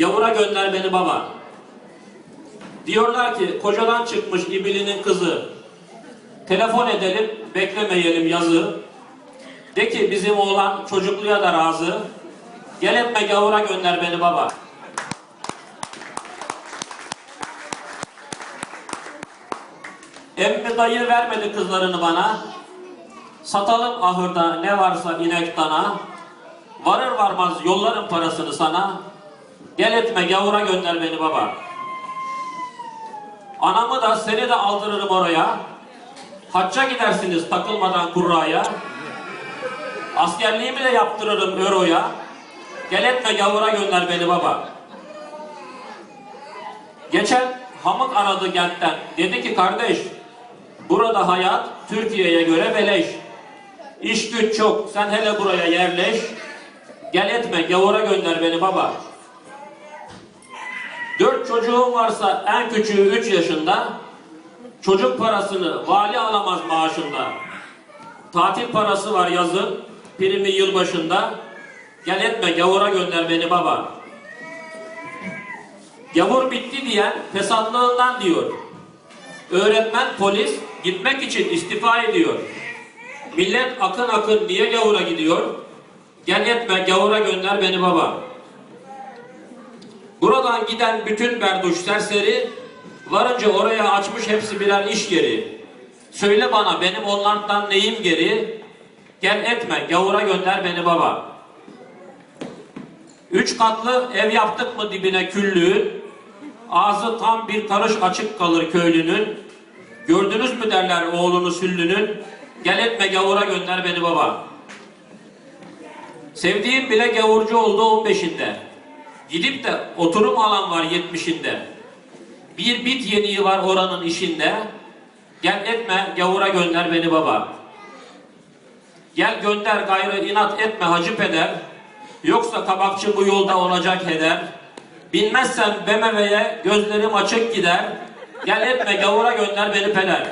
Yavura gönder beni baba. Diyorlar ki kocadan çıkmış ibilinin kızı. Telefon edelim, beklemeyelim yazı. De ki bizim oğlan çocukluya da razı. Gel etme gavura gönder beni baba. Emmi dayı vermedi kızlarını bana. Satalım ahırda ne varsa inek dana. Varır varmaz yollarım parasını sana. Gel etme gavura gönder beni baba. Anamı da seni de aldırırım oraya. Hacca gidersiniz takılmadan kurraya. Askerliğimi de yaptırırım Euro'ya. Gel etme gavura gönder beni baba. Geçen Hamık aradı kentten. Dedi ki kardeş, burada hayat Türkiye'ye göre beleş. İş güç çok, sen hele buraya yerleş. Gel etme, gavura gönder beni baba. Dört çocuğum varsa en küçüğü üç yaşında. Çocuk parasını vali alamaz maaşında. Tatil parası var yazın, primi yılbaşında. Gel etme, gavura gönder beni baba. Gavur bitti diyen fesatlığından diyor. Öğretmen polis gitmek için istifa ediyor. Millet akın akın niye gavura gidiyor? Gel etme gavura gönder beni baba. Buradan giden bütün berduş serseri varınca oraya açmış hepsi birer iş yeri. Söyle bana benim onlardan neyim geri? Gel etme gavura gönder beni baba. Üç katlı ev yaptık mı dibine küllüğün? Ağzı tam bir karış açık kalır köylünün. Gördünüz mü derler oğlunu süllünün. Gel etme gavura gönder beni baba. Sevdiğim bile gavurcu oldu 15'inde. Gidip de oturum alan var 70'inde. Bir bit yeniği var oranın işinde. Gel etme gavura gönder beni baba. Gel gönder gayrı inat etme hacı peder. Yoksa kabakçı bu yolda olacak heder. Binmezsen BMW'ye gözlerim açık gider. Gel etme gavura gönder beni peder.